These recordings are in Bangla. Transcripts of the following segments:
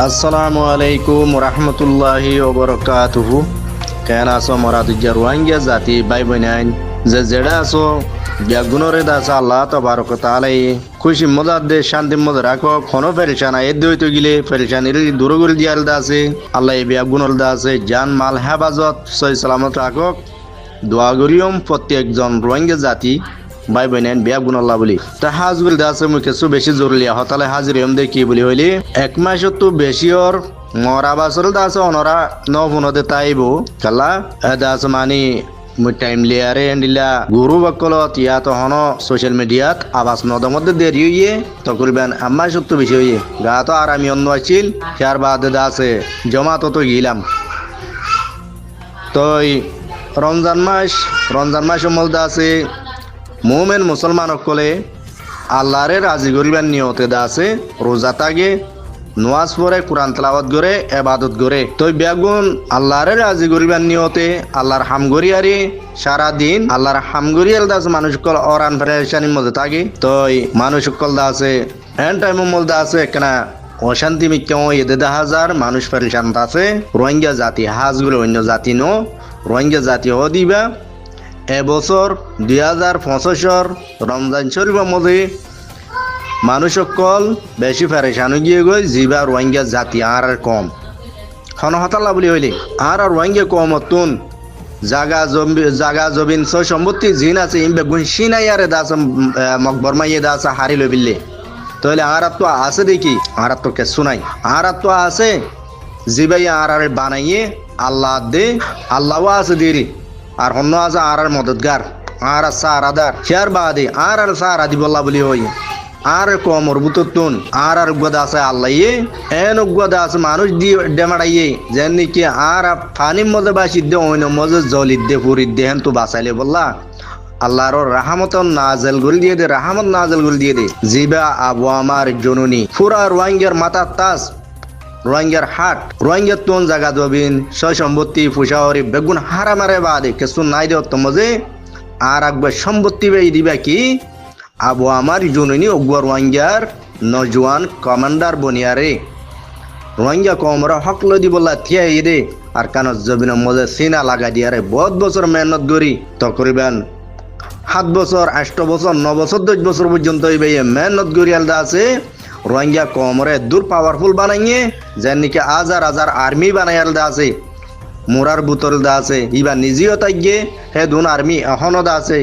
আসসালামু আলাইকুম রহমতুল্লাহি ওবরকাতুহু কেন আছো মরাদুজ্জা রোহিঙ্গা জাতি ভাই বোনাইন যে জেডা আছো ব্যাগুণরে দাস আল্লাহ তবারক তালাই খুশি মজার দে, শান্তি মজা রাখো, কোনো পেরেশান এ দইতে গিলে পেরেশান এর দূর করে দিয়াল দা আছে। আল্লাহ এই ব্যাগুণর দা আছে। জান, মাল, হেফাজত সই সালামত রাখক দোয়া করিয়ম প্রত্যেকজন রোহিঙ্গা জাতি। ভাই বোনেন, বিয়া গুণাল্লাহ বলি। তা হাজবিল দাসে মুখে কিছু বেশি জরুরি হতালে হাজির হম দে কি বলি হইলি? এক মাসত তো বেশি ওর মরা বাসর দাস অনরা ন ফোনতে তাইব কালা দাস মানি টাইম লিয়ারে এন্ডিলা গুরু বকলত ইয়া তো হন সোশ্যাল মিডিয়াত আবাস নদ মধ্যে দেরি হইয়ে, তো করবেন আমার সত্য বেশি হইয়ে। গা তো আর আমি অন্য আছিল চার বাদে দাসে জমা তো তো গিলাম। তো এই রমজান মাস, রমজান মাসের মধ্যে আছে মোমেন মুসলমান সকলে আল্লাহরে রাজি করিবার নিয়তে দা আছে রোজা তাগে নোয়াজ পরে কোরআন তেলাওয়াত করে এবাদত করে। তই বেগুন, আল্লাহরে রাজি করিবার নিয়তে আল্লাহর হামগরিয়ারি সারা দিন আল্লাহর হামগরিয়াল দাস মানুষ সকল অরান ফেরেশানির মধ্যে থাকে তই মানুষ সকল দা আছে এন টাইমের মধ্যে আছে একখানা অশান্তি মিক্কেও এদে দেখা হাজার মানুষ ফেরেশান আছে রোহিঙ্গা জাতি হাজগুলো অন্য জাতি নো রোহিঙ্গা জাতি হ দিবা। এবছর দুই হাজার পঁচিশর রমজান শরীফের মধ্যে মানুষ সকল বেশি ফেরেশানো গিয়ে গই জিবা রোহিঙ্গা জাতি আর আর কম। খন হতাল্লা বলি হইলে আর আর রোহিঙ্গা কম তুন জাগা জমি, জাগা জবিন সয় সম্পত্তি জিন আছে ইমবে গুণ সিনাই আরে দাস মকবর মাইয়ে দাস হারি লই বিল্লে। তাহলে আর তো আছে দেখি আর তো কেসু নাই। আর তো আছে, জিবাই আর আর বানাইয়ে আল্লাহ দে, আল্লাহও আছে দেরি আর অন্য আছে আর আর মদতগার আর আর সারাদার শেয়ার বাদে আর আর সারা দিবল্লা বলি হই। আর কমর বুততুন আর আর গদা আছে আল্লাহ এন গদা আছে মানুষ দি ডেমাড়াইয়ে যেন নাকি আর ফানির মধ্যে বাসি দে অন্য মজে জলিদ দে ফুরিদ দে হেন তো বাঁচাইলে বললা। আল্লাহর রাহামত নাজেল গুল দিয়ে দে, রাহামত নাজেল গুল দিয়ে দে। জিবা আবু আমার জননী, ফুরা রোহিঙ্গার মাথার তাস রোহিঙ্গার হাট রোহিঙ্গার তোন জায়গা দবিন সয় সম্পত্তি, ফুসাহরি, বেগুন হারা মারে বাদে কিছু নাই দেওয়ার তো মজে। আর একবার সম্পত্তি বেই দিবা কি? আবু আমার জননী অগুয়া রোহিঙ্গার নজওয়ান কমান্ডার বনিয়ারে রোহিঙ্গা কমরা হকল দিবলা থিয়া দে আর কানত জবিন মজে সিনা লাগা দিয়ারে বহুত বছর মেহনত করি, তো করিবেন। সাত বছর, আষ্ট বছর, ন বছর, দশ বছর পর্যন্ত এই মেহনত আলদা আছে। রোহিঙ্গা কমরে দূর পাওয়ারফুল বানাইয়ে যেন নাকি হাজার হাজার আর্মি বানাই আলদা আছে, মোরার বুতল দা আছে, ইবা নিজেও তাইগে, হে দুন আর্মি এখনও দা আছে।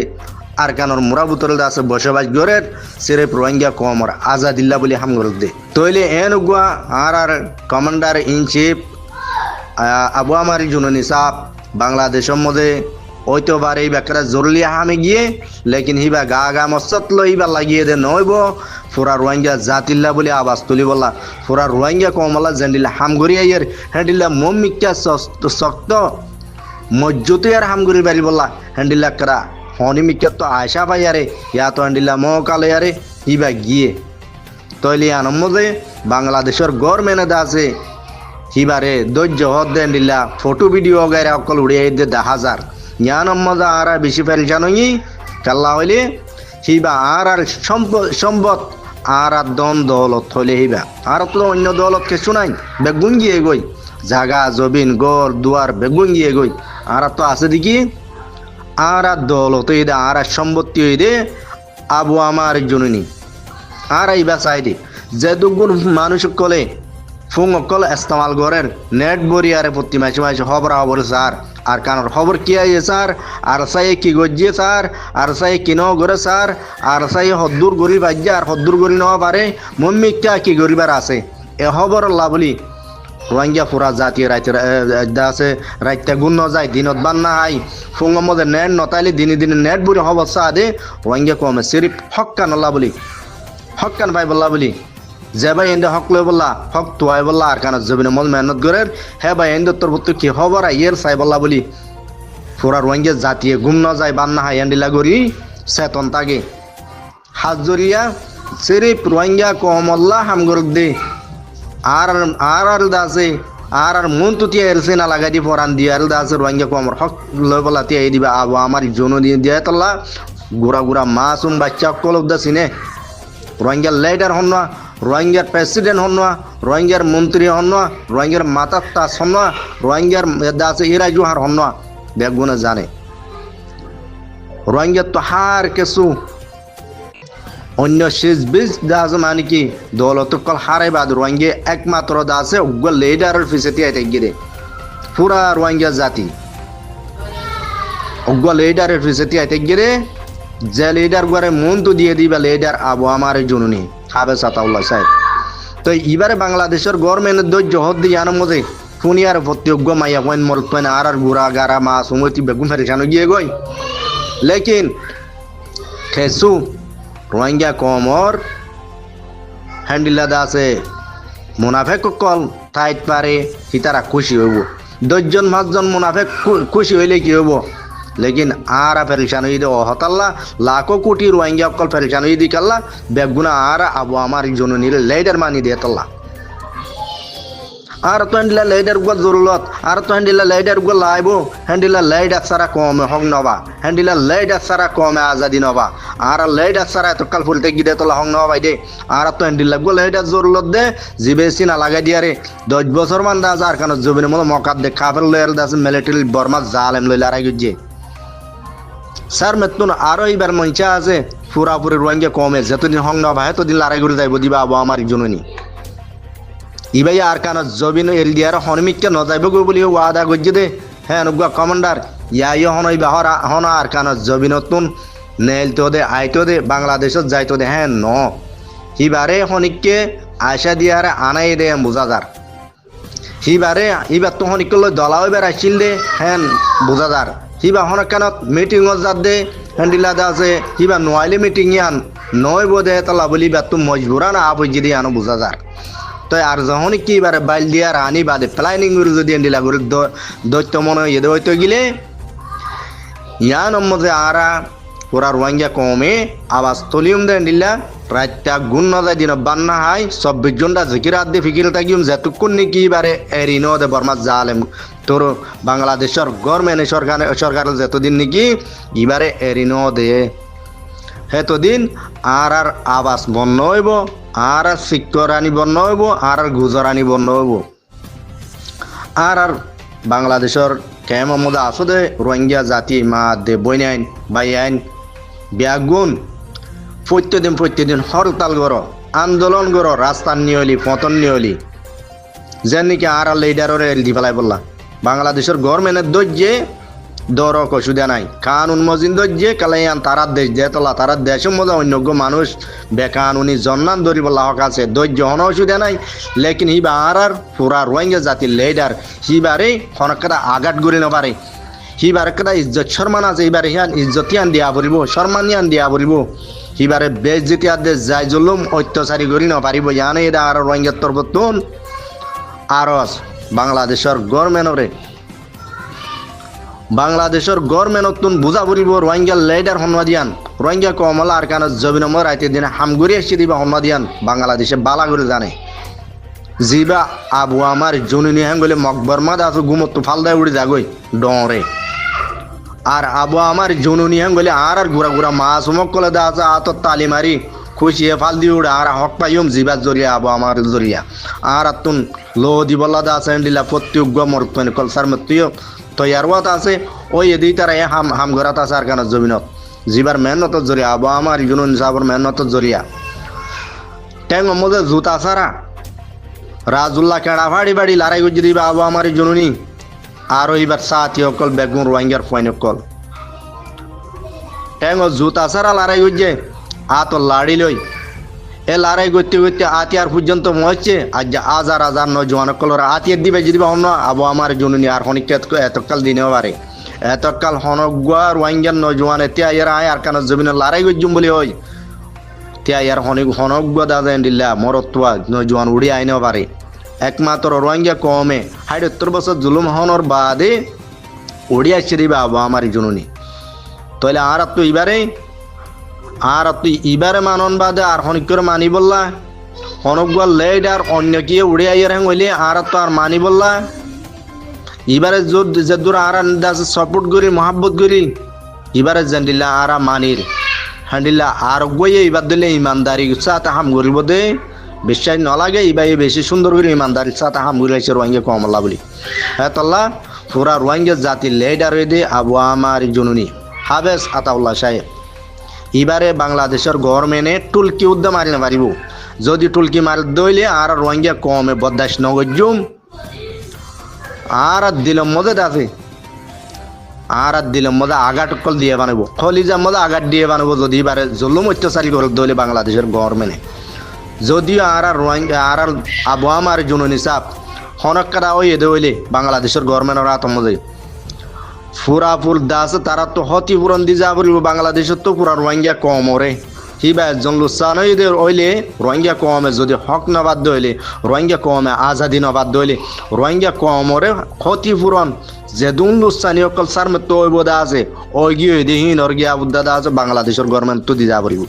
আর কানোর মোরা বুতল দা আছে, বসবাস করে সিরেপ রোহিঙ্গা কমর আজাদিল্লা বলে হাম হামগর দে। তৈলে এন উগুয়া আর আর কমান্ডার ইন চিফ আবু আমার জুননি সাপ বাংলাদেশের মধ্যে ওইতো এই বেকারা জরুরি হামে গিয়ে, লেকিন হিবা গা গা মস্ত লইবা লাগিয়ে দে নইব ফুরা রোহিঙ্গা জাতিল্লা বলে আওয়াজ তুলি বলা ফুরা রোহিঙ্গা কমলা জেন্ডিলা হাম গড়ি আইয়ের হ্যান্ডিল্লা মমিকা শক্ত মজ্জুতে আর হাম গড়ি বাড়ি বলা হ্যান্ডিল্লা করা হনি মিকা তো আশা পাই আরে, ইয়া তো হ্যান্ডিল্লা মকালে আরে, হিবা গিয়ে। তৈলি আনন্দে বাংলাদেশের গভর্নমেন্ট দা আছে। হিবারে ধৈর্য হদ দেন দিল্লা ফটো ভিডিও গাইরা অকল উড়িয়ে দা হাজার। জ্ঞান মজা আর বেশি ফেলছান কাল্লা হইলে হিবা আর আর সম্পদ আর আর দন দৌলত হইলে হিবা। আর তো অন্য দৌলত কিছু নাই, বেগুন গিয়ে গই। জাগা জবিন গড়, দুয়ার, বেগুন গিয়ে গই। আর তো আছে দেখি। আর আর দৌলত এই দে আর আর সম্পত্তি হই দে আবু আমার জননী। আর এইবা চাই দে। যে দুগুণ মানুষ কলে ফুং অকল ইস্তেমাল করেন নেট বরিয়ারে প্রতি মাসে মাসে খবর খবর স্যার আর কানোর খবর কি আইয়ে স্যার? আর সাই কি গজিয়ে স্যার? আর সাই কিনো করে স্যার? আর সাই হদ্দুর গরি বাজ্যা, আর হদ্দুর গরি নেওয়া পারে মম্মি কা কি গরিবার আছে? এ খবর লাভলি রোহিঙ্গা ফুরা জাতি রাইতে আছে, রাইতে গুণ নযায় দিনত বান না হাই। ফুঙের মধ্যে নেট নতাইলে দিনে দিনে নেট বুড়ি খবর চা দে রোহিঙ্গা কমে সিরিপ আল্লাহ বলি। হক্কান ভাই বল্লা বলি। যে ভাই এন্দে হক লই বললা, হক তুয়াই বললা, আর কানা জবিনে মল মেহনত করে হে ভাই এন্দে তোর বত্তু কি খবর আইয়ের চাই বললা বলি। ফুরা রোহিঙ্গা জাতিয়ে ঘুম ন যায়, বান না হাই এন্ডিলা গরি চেতন তাগে। হাত জরিয়া সিরিপ রোহিঙ্গা কমল্লা হামগর দে। আর আর আর দাসে, আর আর মন তো তিয়া এলসে না লাগাই দি ফরান দিয়ে। আর দাসে রোহিঙ্গা কমর হক লই বলা তিয়া এই দিবা, আবু আমার জন্য দিয়ে দিয়ে তল্লা। গুড়া গুড়া মাসুম বাচ্চা কল দাসিনে রোহিঙ্গার লিডার হন না রোহিঙ্গার প্রেসিডেন্ট হন না, রোহিঙ্গার মন্ত্রী হন না, রোহিঙ্গার মাতার তাস হন না, রোহিঙ্গার আছে ইরাই জোহার হন না, বেগুনে জানে। রোহিঙ্গার তো হার কিছু অন্য শেষ বীজ দাস মানে কি, দৌলত কল হারাই বাদ, রোহিঙ্গে একমাত্র দাসে উগ্র লিডারের পিছে তিয়াই গিরে। পুরা রোহিঙ্গা জাতি। উগ্র লিডারের পিছে তিয়াই গিরে, যে লিডার গুয়ারে মন তো দিয়ে দিবা লিডার আবু আমার জননী। হাবে সাতাউল্লাহ সাহেব। তো এবারে বাংলাদেশের গভর্নমেন্টের ধৈর্য হদ দিয়ে আনো মজে ফুনিয়ার প্রত্যজ্ঞ মাইয়া কইন মরত কইন আর আর গুড়া গারা মা সুমতি বেগুন ফেরেছানো গিয়ে গই। লেকিন খেসু, রোহিঙ্গা কমর হ্যান্ডিলাদা আছে। মুনাফেক কল ঠাইত পারে সিতারা খুশি হইব? দশজন, পাঁচজন মুনাফেক খুশি হইলে কি হইব? লেকিন আর ফেরিসান হইদে অহতাল্লা লাখো কোটি রোহিঙ্গা অকল ফেরিসান হইদি কাল্লা, বেগুনা আর আবু আমার জননীর লেডার মানি দিয়ে তাল্লা। আর তো হ্যান্ডিলা লাইডারগুলো জরুরত, আর তো হ্যান্ডিলা লাইডারগুলো লাইব হ্যান্ডিলা লাইডার সারা কমে হক নবা হ্যান্ডিলা লাইডার সারা কমে আজাদি নবা, আর লাইডার সারা এত কাল ফুলতে গিয়ে তোলা হক নবা দে আর তো হ্যান্ডিলা গুলো লাইডার জরুরত দে, জিবে সিনা লাগাই দিয়ে রে। দশ বছর মান দাস আর কারণ জবিনে মতো মকাত দে খাফের লয়ের দাস মিলিটারি বর্মা জালেম লইলে আর গিয়ে স্যার মেতুন আরও এইবার মঞ্চা আছে পুরাপুরি রোহিঙ্গা কমে যতদিন হং নবা এতদিন লড়াই করে যাইব, দিবা আবু আমার জননী ইবাই আর কান জবিন এল দিয়ার হনমিককে নজাইব গো বলি ওয়াদা গজ্জে দে। হ্যাঁ অনুজ্ঞা কমান্ডার, ইয়াই হন ইবা হন আর কান জবিনতুন নেল তো দে আইতো দে বাংলাদেশত যাইতো দে। হ্যাঁ ন। হিবারে হনিককে আশা দিয়ার আনাই দে বোঝা যার হিবারে ইবার তো হনিক লই দলাও এবার আসছিল দে। হ্যাঁ বোঝা যার হিবা হন কানত মিটিং যাত দে হ্যান্ডিলা দা আছে হিবা নোৱাৰিলে মিটিং ইয়ান, নয় বোধে তালা বলি বা তুম মজবুরা না আবই যদি আনো বোঝা যাৰ তো আর যখন কি এবারে বাইল দিয়ার আনি বাদে প্ল্যানিং করে যদি এন্ডিলা করে দৈত্য মনে হয়ে দৈত্য গিলে? ইয়ান মজে আরা ওরা রোহিঙ্গা কমে আবার তলিউম দেন দিলা রাতটা গুণ নজাই দিন বান্না হাই চব্বিশ ঘণ্টা ঝিকির আদি ফিকির থাকিম যেতুকুন নাকি এবারে এরিন দে বর্মা জালেম। তোর বাংলাদেশের গভর্নমেন্ট সরকার সরকারের যেতদিন নাকি এবারে এরিন দে। হেতদিন আর আর আবাস বন্ধ হইব, আর আর শিক্ষরানি বন্ধ হইব, আর আর গুজরানি বন্ধ হইব। আর আর বাংলাদেশের কেম মধ্যে দে রোহিঙ্গা জাতি মা দে বইন আইন, বাই আইন। ব্যাগুন। প্রত্যেকদিন প্রত্যেকদিন হরতাল কর আন্দোলন কর রাস্তা নিয়লি, পতন নিয়লি। যেন নাকি আর লিডারের এল দি ফেলাই বললা। বাংলাদেশের গভর্নমেন্টের দৈর্যে দর অসুবিধা নাই। কানুন মজিন দৈর্যে কালাইয়ান তারার দেশ দেতলা তারার দেশের মধ্যে অন্যজ্ঞ মানুষ। বেকান বেকানুনি জন্নান ধরিব লাহক আছে, ধৈর্য হন অসুবিধা নাই। লেকিন হিবা আর পুরা রোহিঙ্গা জাতির লিডার, হিবারে হনকাটা আঘাত করি নপারে হিবার একটা ইজ্জত সম্মান আছে এবারে হিয়ান ইজ্জতিয়ান দিয়া পড়িব সম্মানিয়ান দিয়া পড়িব হিবারে বেশ যেতিয়া দেশ যাই জলুম, অত্যাচারী করি নপারিব ইয়ানে এটা আর রোহিঙ্গার তরফতুন আরস, বাংলাদেশের গভর্নমেন্টরে। বাংলাদেশের গভর্নমেন্টতুন বুঝা পড়িব রোহিঙ্গা লেডার হন্মা দিয়ান রোহিঙ্গা কমলা আর কান জবিনমর রাইতে দিন হামগুড়ি এসে দিবা হন্মা দিয়ান বাংলাদেশে বালা করে জানে। জিবা আবু আমার জনুনি হ্যাঙ্গলে মকবর মাদ আছে গুমত ফাল দেয় উড়ে যাগই ডরে। আর আবু আমার জনুনি হ্যাঙ্গলে আর আর ঘুরা ঘুরা মাছ উমক কলে দা আছে আতর তালি মারি। খুশিয়ে ফাল দিয়ে উড়ে আর হক পাইম জিবার জরিয়া, আবু আমার জরিয়া। আর আতুন লো দিবল্লা দা আছে দিলা প্রত্যেক মরতন কলসার মৃত্যু তৈয়ারওয়াত আছে। ওই এদি তারা এ হাম হাম ঘরাত আছে আর কান জমিনত। জিবার মেহনতর জরিয়া, আবু আমার জুনুন সাবর মেহনতর জরিয়া। ট্যাং মধ্যে জুতা সারা। রাজুল্লাহ কেড়া ভাড়ি বাড়ি লড়াই গুজি দিবা আবু আমার জনুনি। আর এইবার সাথী অকল বেগুন রোহিঙ্গার ফাইন অকল ট্যাং জুতা সারা লড়াই গুজে আ তো লাড়ি লই এ লড়াই করতে করতে আতিয়ার পর্যন্ত মরছে আজ যে হাজার হাজার নজওয়ান কলর আতিয়ার দিবে যদি অন্য আবু আমার জনুনি আর হনিক এতকাল দিনে পারে এতকাল হনগুয়া রোহিঙ্গার নজওয়ান এতিয়া ইয়ার আয় আর কান জমিনে লড়াই গজ্জুম বলি হয় তিয়া ইয়ার হনিক হনগুয়া দাদা দিল্লা মরত্বা নজওয়ান উড়ি আইনে পারে একমাত্র রোহিঙ্গা কমে। হাইডত্তর বছর জুলুম হনর বাদে উড়িয়া দিবা আবু আমার জনুনি। তাহলে আর তো এবারে আর তুই ইবারে মানন বাদে আর হনিক করে মানি বললা? হনগুয়া লেট আর অন্য কি উড়িয়া ইয়ার হ্যাং হইলে আর তো আর মানি বললা? এবারে জোর যে দূর আর সাপোর্ট করি, মহাব্বত করি এবারে জানিলা আর মানির। হান্ডিলা আর গইয়ে এইবার দিলে ইমানদারি সাথে হাম করিব দে। বিশ্বাস নলাগে, ইবাই বেশি সুন্দর করে ইমানদারি সাথে হাম করে আছে রোহিঙ্গা কমলা বলি। হ্যাঁ তল্লা, পুরা রোহিঙ্গা জাতির লেডার হয়ে দে আবু আমার জননী, হাবেস আতাউল্লাহ সাহেব। এবারে বাংলাদেশের গভর্নমেন্টে টুলকি উদ্যম মারি না পারিব। যদি টুলকি মারি দইলে আর রোহিঙ্গা কমে বদাস নগজুম আর দিল মজে আছে আর দিলের মধ্যে আঘাত কল দিয়ে বানাবো খলিজার মধ্যে আঘাত দিয়ে বানাবো যদি এবারে জলুম অত্যাচারী করে দলে বাংলাদেশের গভর্নমেন্টে। যদিও আর রোহিঙ্গা আবহাম আর জননী চাপ হনকারা ওই এদে হইলে বাংলাদেশের গভর্নমেন্টের আতমজে ফুরা ফুর দাস, তারা তো হতি পুরন দি যা বলিব বাংলাদেশের তো পুরা রোহিঙ্গা কম ওরে। হিবা একজন লুসান এদের হইলে রোহিঙ্গা কমে যদি হক নবাদ হইলে, রোহিঙ্গা কমে আজাদি নবাদ হইলে, রোহিঙ্গা কমরে ক্ষতিপূরণ যে দুন লুসানি অকল সার মে তো বোধা আছে ওই গিয়ে দিহীন ওর গিয়া বুদ্ধা আছে বাংলাদেশের গভর্নমেন্ট তো দি যা বলিব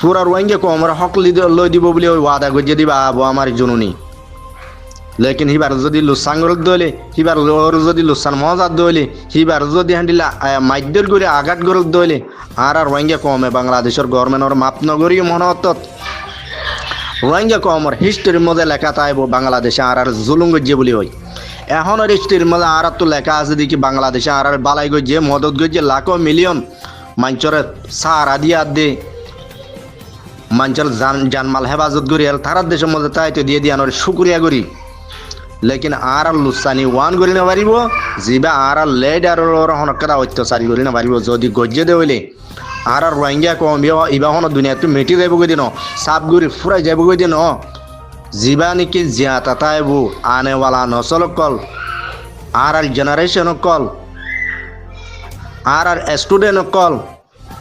পুরা রোহিঙ্গা কমরে হক লই দিব বলে ওই ওয়াদা গজিয়ে দিবা, আবো আমার জননী। লেকিন হিবার যদি লুসান গরত দলে হিবার ওর যদি লুসান মজাত দলে হিবার যদি হান্ডিলা মাধ্যর করে আঘাত গরত দলে আর আর রোহিঙ্গা কমে বাংলাদেশের গভর্নমেন্টর মাপ নগরী মনত রোহিঙ্গা কমর হিস্ট্রির মধ্যে লেখা তাইব বাংলাদেশে আর আর জুলুম গজ্জে বলি হয় এখন হিস্ট্রির মধ্যে আর তো লেখা আছে দেখি, বাংলাদেশে আর আর বালাই গজ্জে, মদত গজ্জে লাখো মিলিয়ন মাঞ্চরে সারা আদি দে মাঞ্চল জান জানমাল হেফাজত করি আর তারার দেশের মধ্যে তাই তো দিয়ে দিয়ে আনোর শুক্রিয়া করি। লেকিন আর আর লুসানি ওয়ান করি না পারিব যিবা আর আর লেড আর হনকরা অত্যাচারী করি না পারিব, যদি গজ্জে দে হইলে। আর আর রোহিঙ্গা কম ইবা হন দুনিয়াটো মেটি যাব গৈ দিন, সাপ গুৰি ফুৰাই যাব গৈ দিন। যিবা নেকি জিয়া তাতাইবো আনেৱালা নচল কল, আর আর জেনারেশন কল, আর আর স্টুডেন্ট কল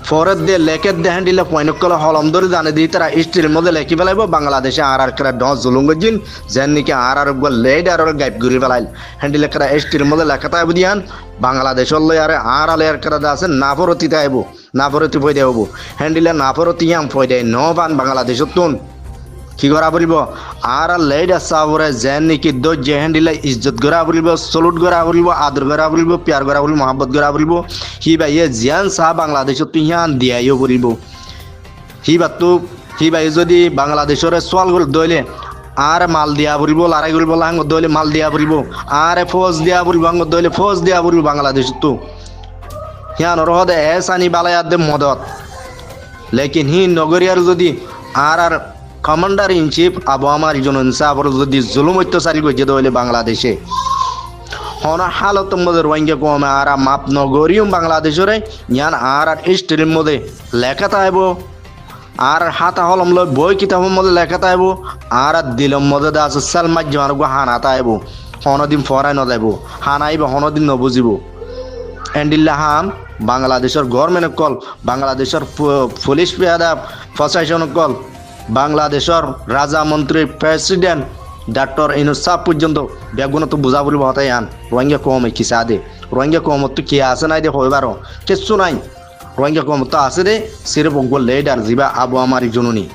ফরত দিয়ে লেকের দেহেন দিলে পয়নকল হলম ধরে জানে দিয়ে তারা স্ত্রীর মধ্যে লেখি পেলাইব বাংলাদেশে আর আর কেরা ডস জুলুঙ্গ জিন, যেন নাকি আর আর লেড আর গাইপ ঘুরি পেলাইল হ্যান্ডিলে কেরা স্ত্রীর মধ্যে লেখা তাইব দিয়ান, বাংলাদেশের লই আর আর আলে আর কেরা আছে নাফরতি তাইব, নাফরতি ফই দেব হ্যান্ডিলে নাফরতি আম ফই দেয় ন পান বাংলাদেশের তুন। কি করা বলিব আর লেড চাবরে যেন নেকি দোজ যে দিলে ইজ্জত গড়া বলিব সলুট গড়া বলিব আদর গড়া বলিব প্যার গড়া বলিব মহাব্বত গড়া বলিব সি বাই জিয়ান চাহ বাংলাদেশত হিয়ান দিয়াইও বলিব সি বাতো সি বাই যদি বাংলাদেশরে চোৱাল গল দইলে আর মাল দিয়া বলিব লড়াই কৰিব লাঙ্গ দইলে মাল দিয়া বলিব আর ফৌজ দিয়া বলিব আঙ্গ দইলে ফৌজ দিয়া বলিব বাংলাদেশত তো। হিয়ান রহদে এস আনি বালায়াত দে মদত। লেকিন হি নগরিয়ার যদি আর আর কমান্ডার ইন চিফ আবু আমার জন সাবর যদি জুলুম অত্যাচারী করছে হইলে বাংলাদেশে। হন হালত মধ্যে রোহিঙ্গা কমে আর মাপ নগরিয়ম বাংলাদেশরে ইয়ান আর আর হিস্ট্রির মধ্যে লেখা তাইব আর হাতা হলম লই বই কিতাবের মধ্যে লেখা তাইব আর আর দিলম মধ্যে দা আছে সাল মাজ্জামার গো হানা তাইব হনদিন ফরাই নদাইব হানাইব হনদিন নবুজিব এন্ডিল্লা হাম, বাংলাদেশের গভর্নমেন্ট কল, বাংলাদেশের পুলিশ পেয়াদা প্রশাসন কল। বাংলাদেশের রাজা মন্ত্রী প্রেসিডেন্ট ডাক্তার ইনুসাহ পর্যন্ত বেগুন তো বুঝা বলিব হতাই আন রোহিঙ্গা কমে কিসা দে? রোহিঙ্গা কমত কি আছে নাই দে হইবার কিচ্ছু নাই। রোহিঙ্গা কমত তো আছে দে, সিরে বঙ্গল লেডার জিবা আবু আমারি জননী।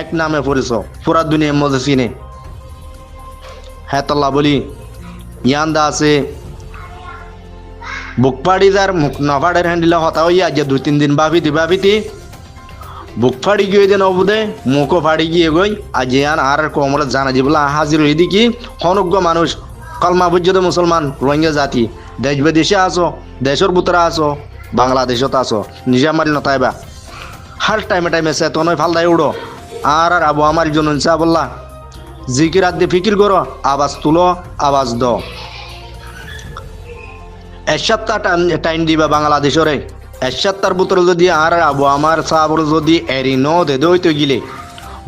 এক নামে পরিচ পুরা দুনিয়ার মধ্যে চিনে। হ্যাঁ তল্লা বলি ইয়ান্দা আছে বুকপাড়ি যার মুখ নফাড়ের হ্যান্ডিলে হতা হইয়া যে দুই তিন দিন ভাবিতি ভাবিতি বুক ফাড়ি গিয়ে দেন অবুদে, মুখও ফাড়ি গিয়ে গই। আজ আর কমরে জানা যে বলে হাজির হয়ে দেখি হনজ্ঞ মানুষ, কলমা বুঝতে মুসলমান, রোহিঙ্গা জাতি। দেশ বিদেশে আসো, দেশের ভিতরে আসো, বাংলাদেশত আসো নিজে মারি নতাইবা হার টাইমে টাইমে সে তো নয় ফালদাই উড়ো। আর আর আবু আমার জন্য চা বললা। জিকির আদি ফিকির করো, আওয়াজ তুলো, আওয়াজ দ এক টাইম দিবা বাংলাদেশরে। এক সপ্তাহের ভিতরে যদি আর আবু আমার সাবর যদি এরি ন দে দইতে গিলে,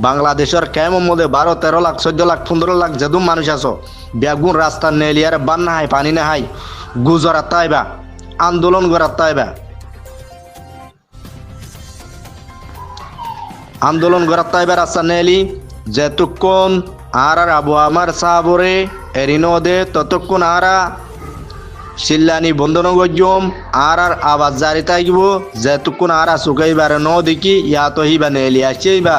বাংলাদেশের কেমন মধ্যে বারো, তেরো লাখ, চোদ্দ লাখ, পনেরো লাখ যেদুম মানুষ আছো, বেগুন রাস্তা নেলিয়ারে বান নাহাই পানি না হাই গুজরাত তাইবা, আন্দোলন করার তাইবা। আন্দোলন করার তাইবা রাস্তা নেলি, যেতক্ষণ আর আর আবু আমার সাবরে এরি ন দে ততক্ষণ আরা শিল্লানি বন্ধন গজম আর আর আওয়াজ জারি থাকিব। যেতক্ষণ আর চুকাইবার ন দেখি ইয়া তো হিবা নেলি আসছেইবা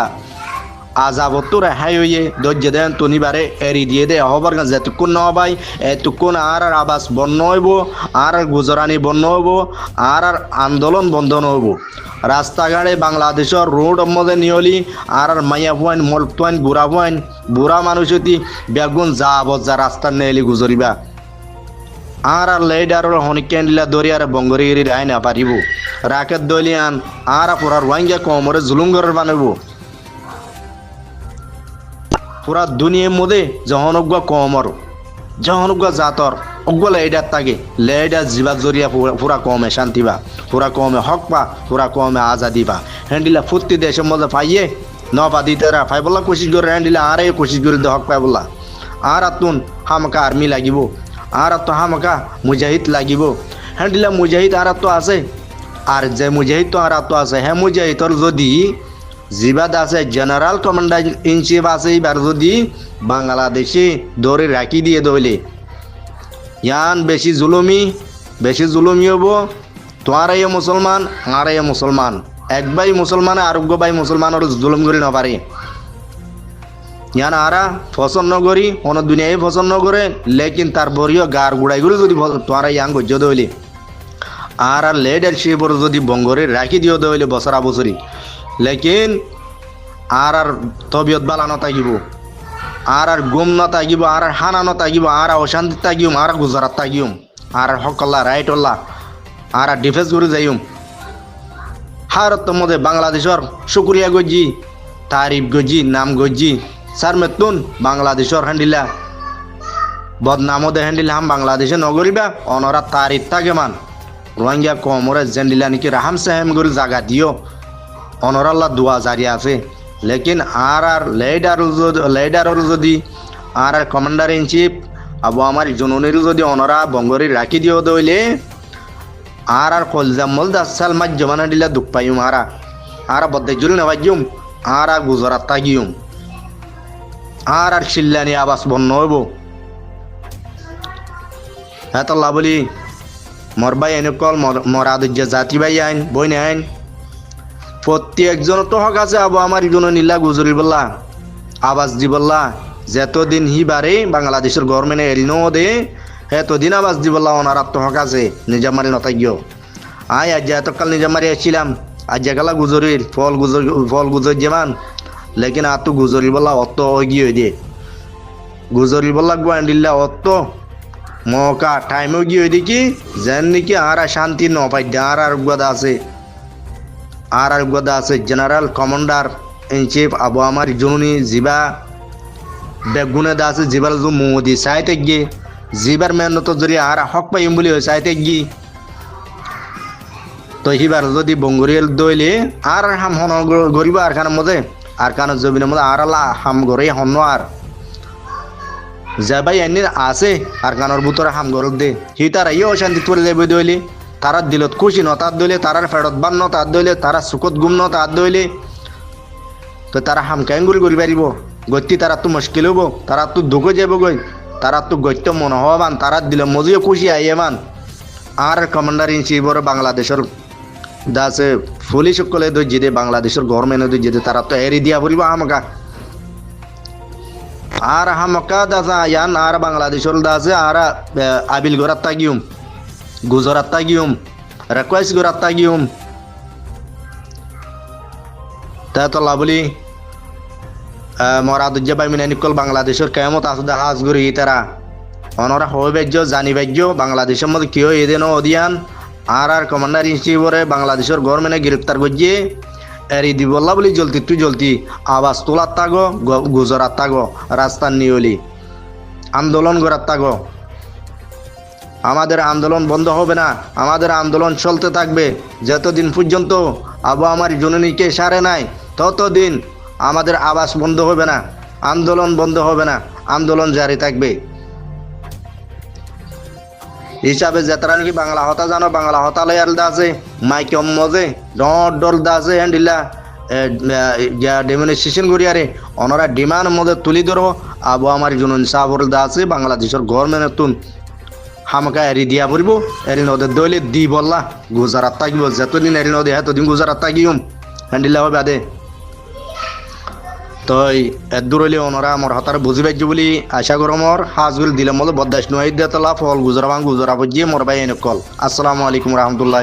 আজাবত রেহাই হইয়ে ধৈর্য দেন তনিবারে এরি দিয়ে দে হবার গান। যেতক্ষণ ন হবাই এতক্ষণ আর আর আবাস বন্ধ হইব, আর আর গুজরানি বন্ধ হইব, আর আর আন্দোলন বন্ধ নহব। রাস্তাঘাটে বাংলাদেশের রোড মধ্যে নিয়লি, আর আর মাইয়া ফুয়াইন মল ফুয়াইন বুড়া ফুয়াইন বুড়া মানুষ বেগুন যা বজা রাস্তা নেলি গুজরিবা আর লেডার হনিকেন দিলা দরিয়ার বঙ্গরিগিরি রায় না পারিব রাকেত দলিয়ান আর পুরা রোহিঙ্গা কমরে জুলুম ঘরের বানাইব। পুরা দুনিয়ার মধ্যে যখন অজ্ঞ কমর, যখন অজ্ঞ জাতর অজ্ঞ লেডার থাকে লেডার জীবাক জরিয়া পুরা- কমে শান্তি বা পুরা কমে হক পা পুরা কমে আজাদি পা হ্যান্ডিলা ফুর্তি দেশের মধ্যে পাইয়ে ন পা দিতে রা বললা কোশিশ করে হ্যান্ডিলা আরে কোশিশ করে হক পাই বললা আর আতুন হামকা আর্মি লাগিব আর তো হামকা মুজাহিদ লাগিব। হ্যান্ডিলা মুজাহিদ আর তো আছে। আর যে মুজাহিদ তো আর তো আছে হ্যাঁ মুজাহিদর যদি জিবাদ আছে, জেনারেল কমান্ডার ইন চিফ আছে এবার যদি বাংলাদেশে ধরে রাখি দিয়ে দইলে ইয়ান বেশি জুলুমি বেশি জুলুমি হব। তোমার এই মুসলমান আর এই মুসলমান এক ভাই মুসলমান আরোগ্য ভাই মুসলমানের জুলুম করি নপারে করি অন্য দুনিয়ায় পছন্দ করে লেকিন তার বরিও গার গুড়াইগুলো যদি তোমার ইয়াং গজ্য দইলে আর আর লিডারশিপর যদি বঙ্গরে রাখি দিও দইলে বছরা বছরি। লেকিন আর আর তবিয়ত বালা নথাকিব আর আর গুম নথাকিব আর আর হানা নথাকিব আর আর অশান্তি থাকিম, আর গুজরাত থাকিম, আর আর হকল্লা রাইট হল্লা আর আর ডিফেন্স করে যাইম। হারত মধ্যে বাংলাদেশর শুক্রিয়া গজি তারিফ গজি নাম গজি স্যার মেতুন বাংলাদেশর হ্যান্ডিলা। বদনামও দে হ্যান্ডিলা, হাম বাংলাদেশে নগরিবা, অনরা তারিফ থাকে মান। রোহিঙ্গা কমরে জেন্ডিলা নাকি রাহাম সাহেম করে জাগা দিও। অনরাল্লা দোয়া জারি আছে। লেকিন আর আর লেডার লেডারর যদি, আর আর কমান্ডার ইন চিফ, আবু আমার জননীর যদি অনরা বঙ্গরি রাখি দিও দইলে, আর আর কলজামল দাসাল মাজ জমানা দিলা দুঃখ পাইম, আরা আর বদ্দে জুল নেবাজুম আর আর গুজরাত তাগিউম আর আর চিল্লানি আবাস বন্ধ হইব। হেতল্লা বলি, মর ভাই এনেকল মরাদুজ্জা জাতি ভাই আইন, বইনে আইন। প্রত্যেকজন তো হক আছে, আবু আমার ইগুলো নীলা গুজরি বললা, আবাস দি বললা। যেতদিন হি বারে বাংলাদেশের গভর্নমেন্টে এরিনো দে, হেতদিন আবাস দি বললা ওনার তো হক আছে, নিজামারি নতাগিও আয় আজ এতকাল নিজামারি আসছিলাম আজ গেলা গুজরির, ফল গুজর ফল গুজর যেমান লেকিন আর তো গুজরি বললা অত গিয়ে দে গুজরি বললা গোয়ান্ডিল্লা অত মকা টাইমও গিয়ে দেখি যেন নাকি আর শান্তি ন পাই আর আর গদা আছে। আর আর গদা আছে জেনারেল কমান্ডার ইন চিফ আবু আমার জননী জিবা। বেগুনে দা আছে জিবার যে মোদি চাইতে গিয়ে জিবার মেহনত যদি আর হক পাইম বুলি চাইতে গি তো সিবার যদি বঙ্গরিয়াল দইলে আর হাম হন গরিব আর খানের মধ্যে আর কানের জমিনের মধ্যে আর আল্লাহ হাম গরে হন আর। যাবাই এনে আছে, আর গানের ভিতরে হাম গরক দে। সি তারা ইয়ে অশান্তি করে যাবে দইলে তারা দিলত খুশি ন তার দইলে তারার ফেরত বান ন তার দইলে তারা সুখত গুম ন তার দইলে তো তারা হাম কেঙ্গুল করি পারিব গতি তারা তো মুশকিল হব তারা তো দুঃখ যাব গই। তারা তো গত্য মন হবান তারা দিলে মজিও খুশি আইয়ে মান। আর কমান্ডার ইন চিফর বাংলাদেশের দাসে পুলিশ সকলে দই দে বাংলাদেশের গভর্নমেন্ট দই দে তারা তো এরি দিয়া পড়িব আমাকা আর হামকা দাসা ইয়ান আর বাংলাদেশের দাসে আর আবিল গরাত তাগিউম, গুজরাত তাগিউম রিকোয়েস্ট গরাত তাগিউম। তা তো বাই মিনা নিকল বাংলাদেশের কেমত আসদা হাজ গুরি তারা অনরা হয়ে বেজ্য জানি বেজ্য বাংলাদেশের মধ্যে কেউ এদিন অধিয়ান? আর আর কমান্ডার ইন চিফরে বাংলাদেশের গভর্নমেন্টে গ্রেপ্তার করছে। এরি দিবল্লা বলি জলতি তুই জলতি আবাস তোলার তাগো গুজরাত তাগো রাস্তার নিয়লি আন্দোলন করার তাগো। আমাদের আন্দোলন বন্ধ হবে না। আমাদের আন্দোলন চলতে থাকবে। যতদিন পর্যন্ত আবু আমার জননীকে সারে নাই, ততদিন আমাদের আবাস বন্ধ হবে না। আন্দোলন বন্ধ হবে না। আন্দোলন জারি থাকবে। হিসাবে যেতারা নাকি বাংলা হতা জানো, বাংলা হতা লয়াল দা আছে, মাইকে মজে ডর ডর দা আছে হ্যান্ডিলা ডেমনস্ট্রেশন করি আরে অনরা ডিমান্ড মধ্যে তুলি ধরো আবু আমার জুনুন সাবর দা আছে বাংলাদেশের গভর্নমেন্ট তুন, হামকা এরি দিয়া পড়ব এরি নদে দইলে দি বললা গুজরাত থাকিব যতদিন এরি নদে এতদিন গুজরাত থাকিম হ্যান্ডিলা হবে আদে তই এদূর হইলে ওনরা আমার হাতার বুঝি পাইছো বলি আশা করো মর হাজগুল দিলাম মতো বদাস নুয়াই দিয়ে তলা, ফল গুজরাবাং গুজরা বুঝিয়ে মর ভাই এনে কল। আসসালামু আলাইকুম রহমতুল্লাহ